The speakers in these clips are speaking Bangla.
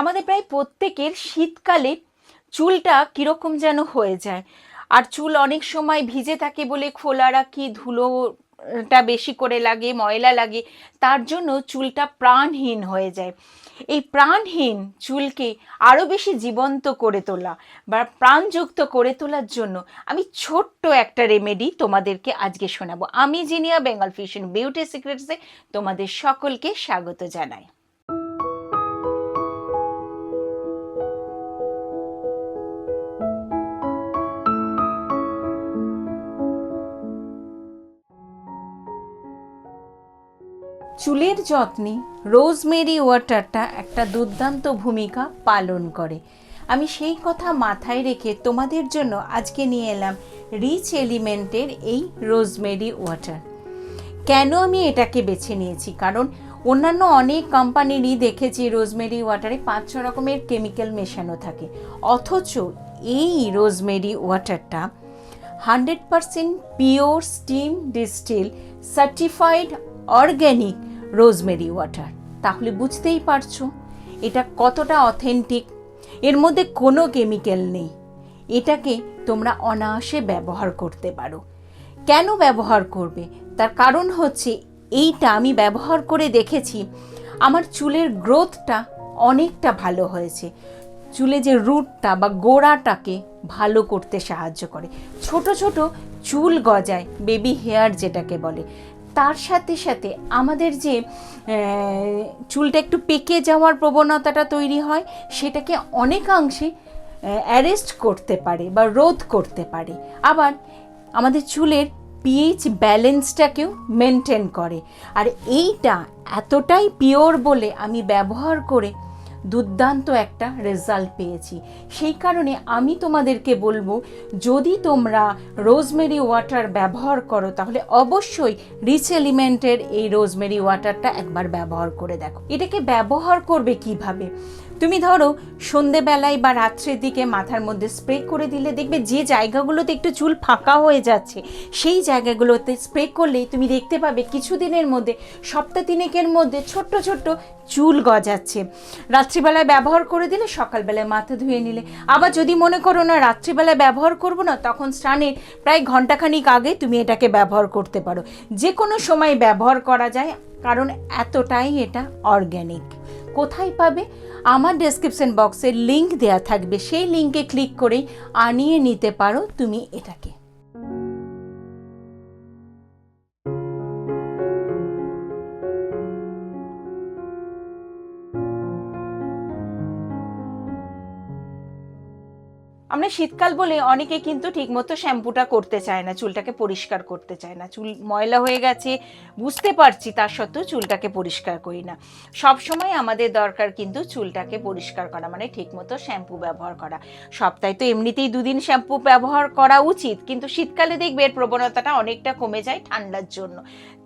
আমাদের প্রায় প্রত্যেকের শীতকালে চুলটা কীরকম যেন হয়ে যায়। আর চুল অনেক সময় ভিজে থাকে বলে খোলা রাখি, ধুলোটা বেশি করে লাগে, ময়লা লাগে, তার জন্য চুলটা প্রাণহীন হয়ে যায়। এই প্রাণহীন চুলকে আরও বেশি জীবন্ত করে তোলা বা প্রাণযুক্ত করে তোলার জন্য আমি ছোট্ট একটা রেমেডি তোমাদেরকে আজকে শোনাবো। আমি জিনিয়া বেঙ্গল ফিশন বিউটি সিক্রেটসে তোমাদের সকলকে স্বাগত জানাই। চুলের যত্নে রোজমেরি ওয়াটারটা একটা দুর্দান্ত ভূমিকা পালন করে। আমি সেই কথা মাথায় রেখে তোমাদের জন্য আজকে নিয়ে এলাম রিচ এলিমেন্টের এই রোজমেরি ওয়াটার। কেন আমি এটাকে বেছে নিয়েছি? কারণ অন্যান্য অনেক কোম্পানিরই দেখেছি রোজমেরি ওয়াটারে পাঁচ ছ রকমের কেমিক্যাল মেশানো থাকে। অথচ এই rosemary ওয়াটারটা hundred percent pure steam distil certified organic rosemary water. তাহলে বুঝতেই পারছ, এটা কতটা অথেন্টিক এর মধ্যে কোনো কেমিক্যাল নেই। এটাকে তোমরা অনায়াসে ব্যবহার করতে পারো। কেন ব্যবহার করবে? তার কারণ হচ্ছে, এইটা আমি ব্যবহার করে দেখেছি, আমার চুলের গ্রোথটা অনেকটা ভালো হয়েছে। চুলে যে রুটটা বা গোড়াটাকে ভালো করতে সাহায্য করে। ছোট ছোট চুল গজায় বেবি হেয়ার যেটাকে বলে তার সাথে সাথে আমাদের যে চুলটা একটু পেকে যাওয়ার প্রবণতাটা তৈরি হয়, সেটাকে অনেকাংশে অ্যারেস্ট করতে পারে বা রোধ করতে পারে। আবার আমাদের চুলের পিএইচ ব্যালেন্সটাকেও মেনটেন করে। আর এইটা এতটাই পিওর বলে আমি ব্যবহার করে দুর্দান্ত একটা রেজাল্ট পেয়েছি। সেই কারণে আমি তোমাদেরকে বলব, যদি তোমরা রোজমেরি ওয়াটার ব্যবহার করো, তাহলে অবশ্যই রিচ এলিমেন্টের এই রোজমেরি ওয়াটারটা একবার ব্যবহার করে দেখো। এটাকে ব্যবহার করবে কীভাবে? তুমি ধরো সন্ধেবেলায় বা রাত্রের দিকে মাথার মধ্যে স্প্রে করে দিলে দেখবে যে জায়গাগুলোতে একটু চুল ফাঁকা হয়ে যাচ্ছে, সেই জায়গাগুলোতে স্প্রে করলেই তুমি দেখতে পাবে কিছুদিনের মধ্যে সপ্তাহ তিনেকের মধ্যে ছোট্ট ছোট্ট চুল গজাচ্ছে। রাত্রিবেলায় ব্যবহার করে দিলে সকালবেলায় মাথা ধুয়ে নিলে। আবার যদি মনে করো না রাত্রিবেলায় ব্যবহার করব না, তখন স্নানের প্রায় ঘন্টাখানিক আগে তুমি এটাকে ব্যবহার করতে পারো। যে কোনো সময় ব্যবহার করা যায়, কারণ এতটাই এটা অর্গ্যানিক কোথায় পাবে? আমার ডেসক্রিপশন বক্সের লিঙ্ক দেয়া থাকবে। সেই লিঙ্কে ক্লিক করেই আনিয়ে নিতে পারো। তুমি এটাকে। আমরা শীতকাল বলে অনেকে কিন্তু ঠিকমতো শ্যাম্পুটা করতে চায় না, চুলটাকে পরিষ্কার করতে চায় না। চুল ময়লা হয়ে গেছে, বুঝতে পারছি তার সত্ত্বেও চুলটাকে পরিষ্কার করি না। সব সময় আমাদের দরকার কিন্তু চুলটাকে পরিষ্কার করা মানে ঠিকমতো শ্যাম্পু ব্যবহার করা। সপ্তাহে তো এমনিতেই দুদিন শ্যাম্পু ব্যবহার করা উচিত, কিন্তু শীতকালে দেখবে এর প্রবণতাটা অনেকটা কমে যায় ঠান্ডার জন্য।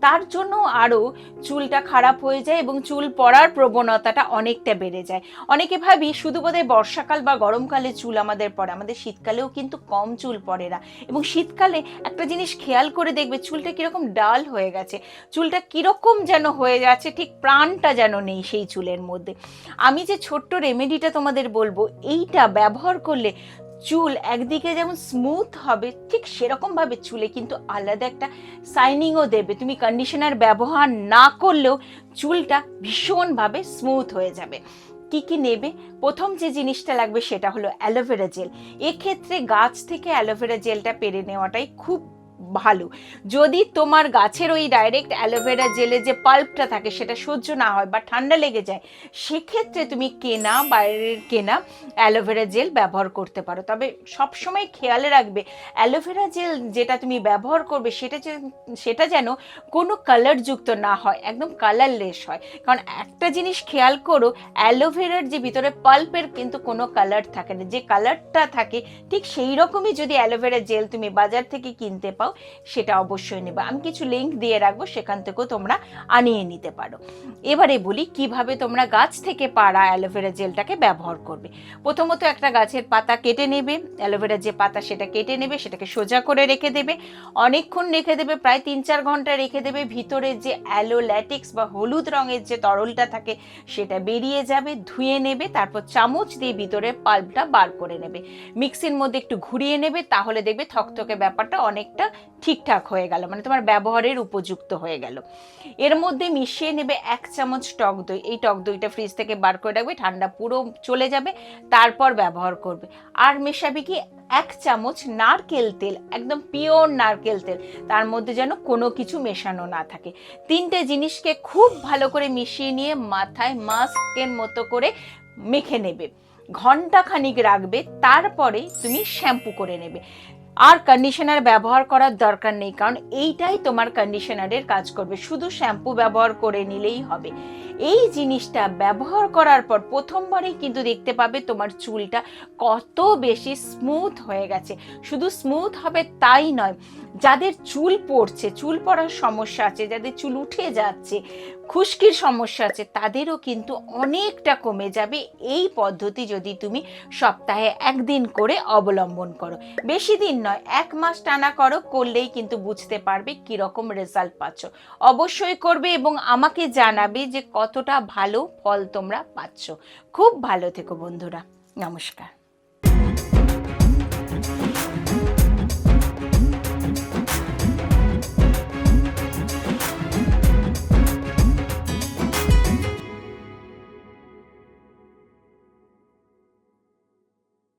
তার জন্য আরও চুলটা খারাপ হয়ে যায় এবং চুল পড়ার প্রবণতাটা অনেকটা বেড়ে যায়। অনেকে ভাবি, শুধু বোধহয় বর্ষাকাল বা গরমকালে চুল আমাদের পড়ে আমাদের শীতকালেও কিন্তু কম চুল পড়ে না। এবং শীতকালে একটা জিনিস খেয়াল করে দেখবে, চুলটা কীরকম ডাল হয়ে গেছে। চুলটা কীরকম যেন হয়ে যাচ্ছে, ঠিক প্রাণটা যেন নেই সেই চুলের মধ্যে। আমি যে ছোট্ট রেমেডিটা তোমাদের বলব, এইটা ব্যবহার করলে চুল একদিকে যেমন স্মুথ হবে, ঠিক সেরকমভাবে চুলে কিন্তু আলাদা একটা শাইনিংও দেবে। তুমি কন্ডিশনার ব্যবহার না করলেও চুলটা ভীষণভাবে স্মুথ হয়ে যাবে। কি কি নেবে? প্রথম যে জিনিসটা লাগবে সেটা হলো অ্যালোভেরা জেল। এক্ষেত্রে গাছ থেকে অ্যালোভেরা জেলটা পেরে নেওয়াটাই খুব ভালো। যদি তোমার গাছের ওই ডাইরেক্ট অ্যালোভেরা জেলে যে পাল্পটা থাকে সেটা সহ্য না হয় বা ঠান্ডা লেগে যায়, সেক্ষেত্রে তুমি কেনা, বাইরের কেনা অ্যালোভেরা জেল ব্যবহার করতে পারো। তবে সবসময় খেয়ালে রাখবে, অ্যালোভেরা জেল যেটা তুমি ব্যবহার করবে সেটা সেটা যেন কোনো কালারযুক্ত না হয়, একদম কালারলেস হয়। কারণ একটা জিনিস খেয়াল করো, অ্যালোভেরার যে ভিতরে পাল্পের কিন্তু কোনো কালার থাকে না। যে কালারটা থাকে, ঠিক সেই রকমই যদি অ্যালোভেরা জেল তুমি বাজার থেকে কিনতে পাও সেটা অবশ্যই নেবে। আমি কিছু লিঙ্ক দিয়ে রাখব, সেখান থেকেও তোমরা আনিয়ে নিতে পারো। এবারে বলি কীভাবে তোমরা গাছ থেকে পাড়া অ্যালোভেরা জেলটাকে ব্যবহার করবে। প্রথমত একটা গাছের পাতা কেটে নেবে অ্যালোভেরার যে পাতা সেটা কেটে নেবে, সেটাকে সোজা করে রেখে দেবে। অনেকক্ষণ রেখে দেবে, প্রায় তিন চার ঘণ্টা রেখে দেবে। ভিতরে যে অ্যালোল্যাটিক্স বা হলুদ রঙের যে তরলটা থাকে, সেটা বেরিয়ে যাবে, ধুয়ে নেবে, তারপর চামচ দিয়ে ভিতরে পাল্পটা বার করে নেবে। মিক্সির মধ্যে একটু ঘুরিয়ে নেবে, তাহলে দেখবে থকথকে ব্যাপারটা অনেকটা ঠিকঠাক হয়ে গেল মানে তোমার ব্যবহারের উপযুক্ত হয়ে গেল। এর মধ্যে মিশিয়ে নেবে এক চামচ টক দই। এই টক দইটা ফ্রিজ থেকে বার করে রাখবে, ঠান্ডা পুরো চলে যাবে, তারপর ব্যবহার করবে। আর মেশাবে কি এক চামচ নারকেল তেল, একদম পিওর নারকেল তেল, তার মধ্যে যেন কোনো কিছু মেশানো না থাকে। তিনটে জিনিসকে খুব ভালো করে মিশিয়ে নিয়ে মাথায় মাস্কের মতো করে মেখে নেবে। ঘণ্টা খানিক রাখবে, তারপরে তুমি শ্যাম্পু করে নেবে। আর কন্ডিশনার ব্যবহার করার দরকার নেই, কারণ এইটাই তোমার কন্ডিশনারের কাজ করবে। শুধু শ্যাম্পু ব্যবহার করে নিলেই হবে। এই জিনিসটা ব্যবহার করার পর প্রথমবারেই কিন্তু দেখতে পাবে তোমার চুলটা কত বেশি স্মুথ হয়ে গেছে। শুধু স্মুথ হবে তাই নয় যাদের চুল পড়ছে, চুল পড়ার সমস্যা আছে, যাদের চুল উঠে যাচ্ছে, খুশকির সমস্যা আছে, তাদেরও কিন্তু অনেকটা কমে যাবে। এই পদ্ধতি যদি তুমি সপ্তাহে একদিন করে অবলম্বন করো। বেশি দিন নয়, এক মাস টানা করো, করলেই কিন্তু বুঝতে পারবে কীরকম রেজাল্ট পাচ্ছ। অবশ্যই করবে এবং আমাকে জানাবে যে কতটা ভালো ফল তোমরা পাচ্ছ। খুব ভালো থেকো বন্ধুরা। নমস্কার।